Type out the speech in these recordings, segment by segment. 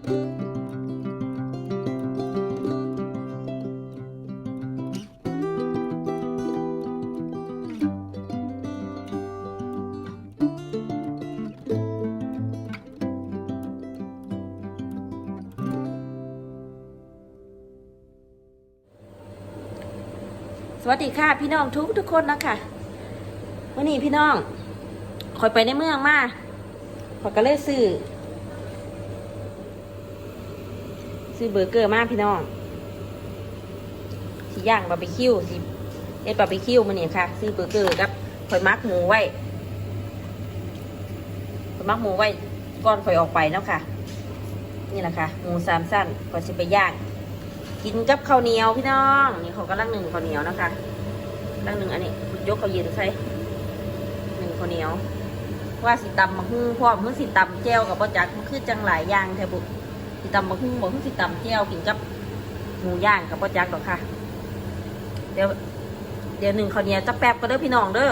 สวัสดีค่ะพี่น้องทุกทุกคนนะคะวันนี้พี่น้องคอยไปในเมืองมาคอยก็เลยซื้อ ซื้อเบอร์เกอร์มาพี่น้องสีย่างบาร์บีคิวสิเอ็ดบาร์บีคิวมาเนี่ยค่ะ ซื้อเบอร์เกอร์กับคอยมักหมูไว้คอยมักหมูไว้ก่อนคอยออกไปแล้วค่ะ นี่แหละค่ะหมูสามสั้นก่อนจะไปย่าง กินกับข้าวเหนียวพี่น้องนี่เขากำลังหนึ่งข้าวเหนียวนะคะกำลังหนึ่งอันนี้ยกข้าวเย็นใส่หนึ่งข้าวเหนียวว่าสิตำมะฮุ่งพร้อมมึงสิตำแจ่วกับบ่จักมันคือจังหลายอย่างแทบุ สิตำมะฮุ่งบ่คือสิตำแจ่วกินกับหมูย่างกับบ่จักหรอกค่ะ เดี๋ยว เดี๋ยวหนึ่งข้าเนียจะแป๊บก็เด้อพี่น้องเด้อ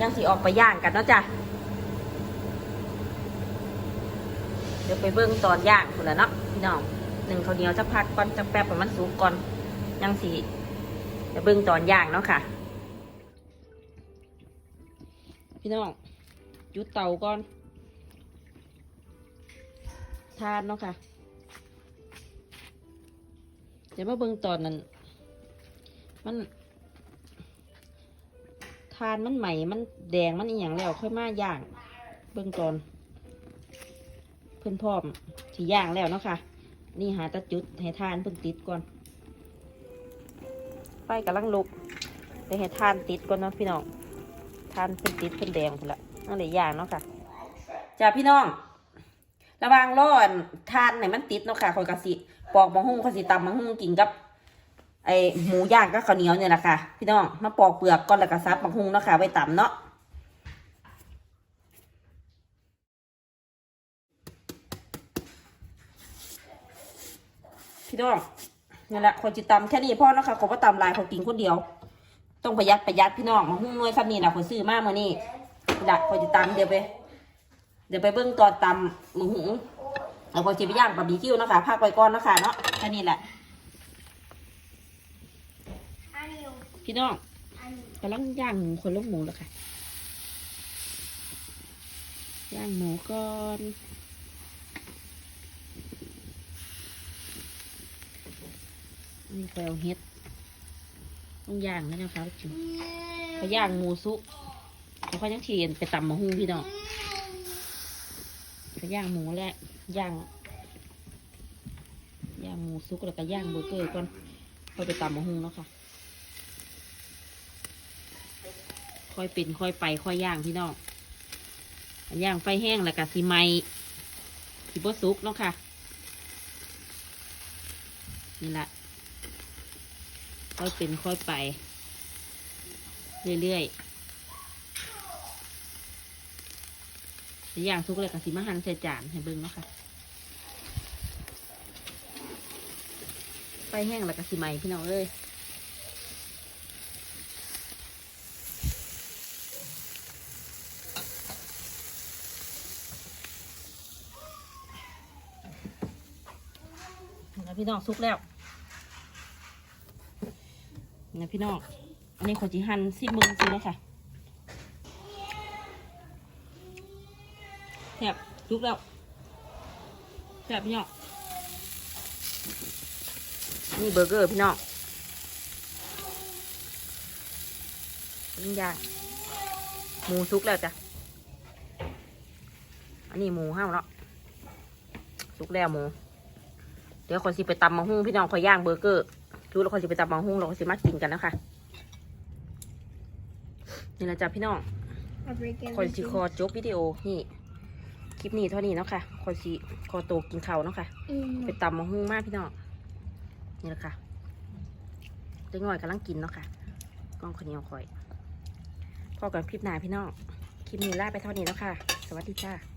ยังสิออกไปย่างกันเนาะจ้ะเดี๋ยวไปเบิ่งตอนย่างคนละเนาะพี่น้องหนึ่งข้าเนียวจะพักก่อนจะแป๊บให้มันสุกก่อนยังสีจะเบิ่งตอนย่างเนาะค่ะ พี่น้องจุดเตาก่อน ทานเนาะค่ะ เดี๋ยวมาเบิ่งตอนนั้น มัน ทานมันใหม่ มันแดง มันอีหยังแล้ว ค่อยมาย่าง เบิ่งตอน เพื่อนพร้อมที่ย่างแล้วเนาะค่ะ นี่หาตะจุดให้ทานเพิ่งติดก่อน ไฟกำลังลุกเดี๋ยวให้ทานติดก่อนเนาะพี่น้อง ทานเพิ่งติดเพิ่งแดงพุ่นละนั่นเลยย่างเนาะค่ะจ้าพี่น้อง ระวังร้อนทานไหนมันติดเนาะค่ะคอยกะสิปอกมะฮุ่งคอยสิตำมะฮุ่งกินกับ ไอหมูย่างกับข้าวเหนียวเนี่ยแหละค่ะ พี่น้องมาปอกเปลือกก่อนแล้วก็ซับมะฮุ่งเนาะค่ะไว้ตำเนาะพี่น้องนี่แหละคนจิตำแค่นี้พ่อเนาะค่ะเขาก็ตำลายเขากินคนเดียว ต้องประหยัดประหยัดพี่น้องมาหุ้งน้อยซ้ำนี่แหละคนซื้อมากมานี่ดักคนจิตำเดี๋ยวไป เดี๋ยวไปเบิ้งตอนตำหมูหุงแล้วคนจิไปย่างบาร์บีคิวนะคะพักไปก่อนนะคะเนาะแค่นี้แหละพี่น้องอันนี้กำลังย่างหมูคนลูกหมูแล้วค่ะ ย่างหมูก่อนนี่ไปเอาเฮ็ดต้องย่างแล้วนะคะจุ๊บไปย่างหมูซุปแล้วก็ยังเทียนไปตำมะฮุ่งพี่น้อง ไปย่างหมูและย่างย่างหมูซุปแล้วก็ย่างเบอร์เกอร์ก่อนค่อยไปตำมะฮุงเนาะค่ะ ค่อยเป็นค่อยไปค่อยย่างพี่น้องย่างไฟแห้งแล้วก็สีไม้สีบซุปเนาะค่ะ นี่แหละค่อยเป็นค่อยไป เรื่อยๆแต่ อย่างทุกเลยกับสิมาหันใส่จานให้เบิ่งเนาะค่ะไฟแห้งแล้วก็สิไหมพี่น้องเอ้ยพี่น้องสุกแล้วนะพี่น้อง อันนี้ขอจีหันสิมือสินะคะ แถบลุกแล้วแถบพี่น้องนี่เบอร์เกอร์พี่น้องนี่ย่างหมูสุกแล้วจ้ะ อันนี้หมูห้าวเนาะสุกแล้วหมู เดี๋ยวขอสิไปตำมังหุ้งพี่น้องขอย่างเบอร์เกอร์รู้แล้วขอสิไปตำมังหุ้งเราขอสิมากินกันนะคะนี่แหละจ้ะพี่น้องเอาไปเก็บคอยสิคอจบวิดีโอนี่ คลิปนี้เท่านี้เนาะค่ะคอยสิคอโตวกินข้าวเนาะค่ะอืมไปตำมะฮุ่งมากพี่น้องนี่แหละค่ะเล็กน้อยกำลังกินเนาะค่ะกล้องคนเหนียวคอยพอกันคลิปหน้าพี่น้องคลิปนี้ลาไปเท่านี้แล้วค่ะ สวัสดีจ้า